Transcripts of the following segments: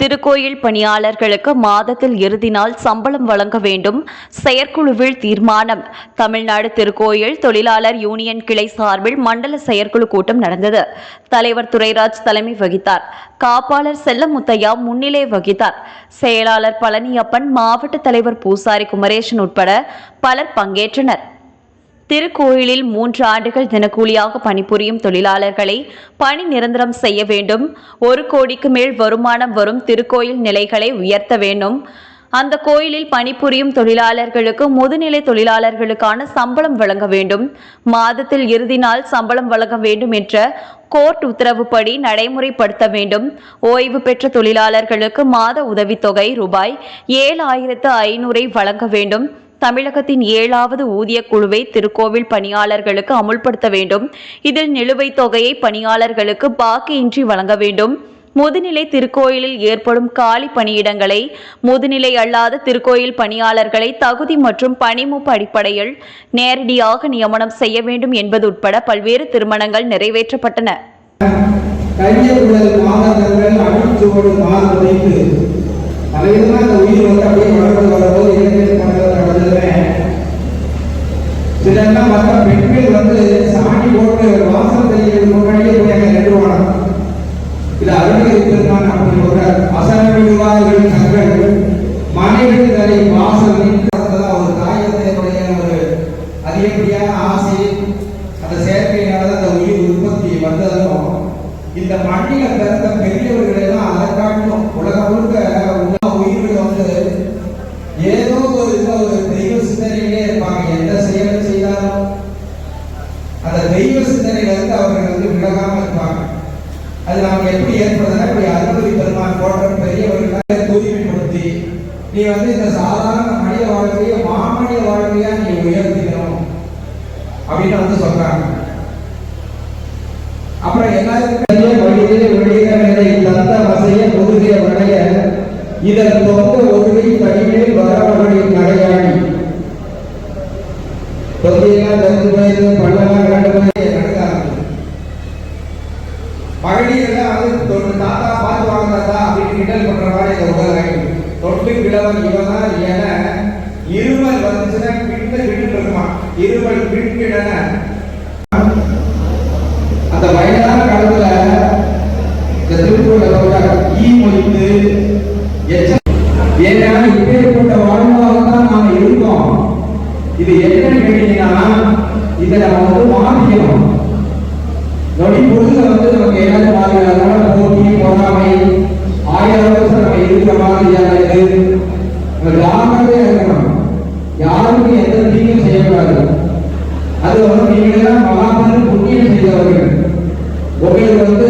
திருக்கோயில் பணியாளர்களுக்கு மாதத்தில் இறுதி நாள் சம்பளம் வழங்க வேண்டும். செயற்குழுவில் தீர்மானம். தமிழ்நாடு திருக்கோயில் தொழிலாளர் யூனியன் கிளை சார்பில் மண்டல செயற்குழு கூட்டம் நடந்தது. தலைவர் துரைராஜ் தலைமை வகித்தார். காப்பாளர் செல்லமுத்தையா முன்னிலை வகித்தார். செயலாளர் பழனியப்பன் மாவட்ட தலைவர் பூசாரி குமரேசன் உட்பட பலர் பங்கேற்றனர். திருக்கோயிலில் மூன்று ஆண்டுகள் தினக்கூலியாக பணிபுரியும் தொழிலாளர்களை பணி நிரந்தரம் செய்ய வேண்டும். ஒரு கோடிக்கு மேல் வருமானம் வரும் திருக்கோயில் நிலைகளை உயர்த்த வேண்டும். அந்த கோயிலில் பணிபுரியும் தொழிலாளர்களுக்கு முதுநிலை தொழிலாளர்களுக்கான சம்பளம் வழங்க வேண்டும். மாதத்தில் இறுதி நாள் சம்பளம் வழங்க வேண்டும் என்ற கோர்ட் உத்தரவுப்படி நடைமுறைப்படுத்த வேண்டும். ஓய்வு பெற்ற தொழிலாளர்களுக்கு மாத உதவித்தொகை ரூபாய் ஏழு ஆயிரத்து ஐநூறை வழங்க வேண்டும். தமிழகத்தின் ஏழாவது ஊதிய குழுவை திருக்கோவில் பணியாளர்களுக்கு அமுல்படுத்த வேண்டும். இதில் நிலுவைத் தொகையை பணியாளர்களுக்கு பாக்கியின்றி வழங்க வேண்டும். முதுநிலை திருக்கோயிலில் ஏற்படும் காலி பணியிடங்களை முதுநிலை அல்லாத திருக்கோயில் பணியாளர்களை தகுதி மற்றும் பணிமூப்பு அடிப்படையில் நேரடியாக நியமனம் செய்ய வேண்டும் என்பது உட்பட பல்வேறு திருமணங்கள் நிறைவேற்றப்பட்டன. கையக்குழல் மாதங்கள் அடிச்சோடு அந்த உயிர் வந்து அப்படியே வளர்ந்து வரும்போது இளைஞர் பண்றது நடந்ததுமே சிலர்லாம் பார்த்தா பெண்கள் வந்து சாணி அந்த தெய்வ சிந்தனையிலிருந்து அவர்கள் வந்து விலகாம இருப்பாங்க. அது நமக்கு எப்படி ஏற்படுதுன்னா இப்படி அருள்பதி பெருமான் போன்ற பெரியவர்களை தூய்மைப்படுத்தி நீ வந்து இந்த சாதாரண மனித வாழ்க்கையை மாமனித வாழ்க்கையா நீ உயர்த்திக்கணும் அப்படின்னு வந்து சொல்றாங்க. அப்புறம் எல்லாருக்கும் தொகையெல்லாம் தெரிஞ்சு போயிருந்து பள்ளலாம் கண்டு போய் வந்து தாத்தா பார்த்து அப்படின்னு கிண்டல் பண்ற மாதிரி இந்த உடல் தொட்டு கிழவன் இவன் தான் இருமல் வந்துச்சுன்னா கிட்ட கிட்டு இருக்குமா? இருமல் கிட்கிடன அந்த வயதான காலத்துல இந்த திருப்பூர்ல ஈ மொழிந்து இது கேட்டீங்கன்னா இதை நம்ம வந்து மாற்றிக்கணும் நொடி பொழுதுல வந்து நமக்கு ஏதாவது மாதிரியான போட்டி பொறாமை ஆயிரம் வருஷம் நம்ம இருக்கிற மாதிரியான இது நம்ம இருக்கணும். யாருக்கும் எந்த தீங்கும் செய்யக்கூடாது. அது வந்து நீங்க எல்லாம் மகாபெரும் புண்ணியம் செய்தவர்கள். உங்களுக்கு வந்து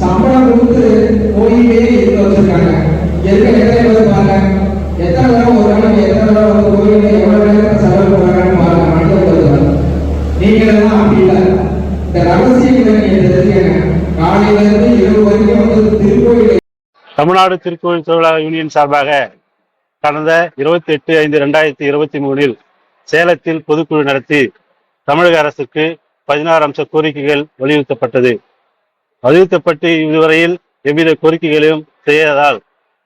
சம்பளம் கொடுத்து போயிட்டே இருக்க வச்சிருக்காங்க. எதுக்கு தமிழ்நாடு திருக்கோயில் தொழிலாளர் யூனியன் சார்பாக கடந்த இருபத்தி எட்டு ஐந்து ரெண்டாயிரத்தி இருபத்தி மூணில் சேலத்தில் பொதுக்குழு நடத்தி தமிழக அரசுக்கு பதினாறு அம்ச கோரிக்கைகள் வலியுறுத்தப்பட்டது. வலியுறுத்தப்பட்டு இதுவரையில் எவ்வித கோரிக்கைகளையும் செய்யாததால்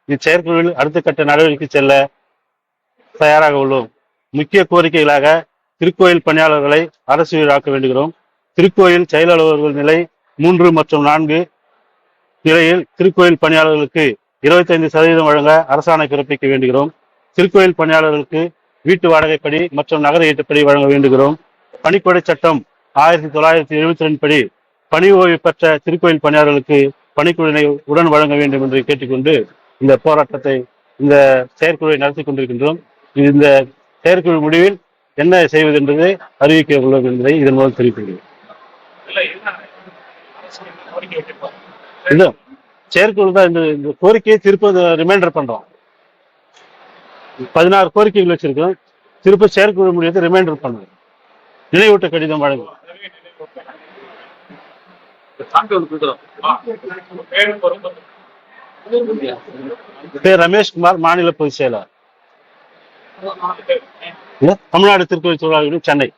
இச்செயற்குழுவில் அடுத்த கட்ட நடவடிக்கை செல்ல தயாராக உள்ளோம். முக்கிய கோரிக்கைகளாக திருக்கோயில் பணியாளர்களை அரசியலாக்க வேண்டுகிறோம். திருக்கோயில் செயலாளர்கள் நிலை மூன்று மற்றும் நான்கு நிலையில் திருக்கோயில் பணியாளர்களுக்கு இருபத்தைந்து சதவீதம் வழங்க அரசாணை பிறப்பிக்க வேண்டுகிறோம். திருக்கோயில் பணியாளர்களுக்கு வீட்டு வாடகைப்படி மற்றும் நகர ஈட்டுப்படி வழங்க வேண்டுகிறோம். பணிக்கொடை சட்டம் ஆயிரத்தி தொள்ளாயிரத்தி எழுபத்தி ரெண்டு படி பணி ஓய்வு பெற்ற திருக்கோயில் பணியாளர்களுக்கு பணிக்குழுவினை உடன் வழங்க வேண்டும் என்று கேட்டுக்கொண்டு இந்த போராட்டத்தை இந்த செயற்குழுவை நடத்தி கொண்டிருக்கின்றோம். இந்த செயற்குழு முடிவில் என்ன செய்வது என்பதை அறிவிக்க உள்ளது என்பதை இதன் மூலம் தெரிவிக்கின்றோம் இது செயற்குழு தான் இந்த இந்த கோரிக்கையை திருப்ப ரிமைண்டர் பண்றோம். பதினாறு கோரிக்கைகள் வச்சிருக்கோம். திருப்ப செயற்குழு முடியத்தை ரிமைண்டர் பண்ணுவோம் நினைவூட்ட கடிதம் வழங்கும் பேர் ரமேஷ்குமார் மாநில பொதுச் செயலர் தமிழ்நாடு திருக்கோயில் தொழிலாளர்கள் சென்னை.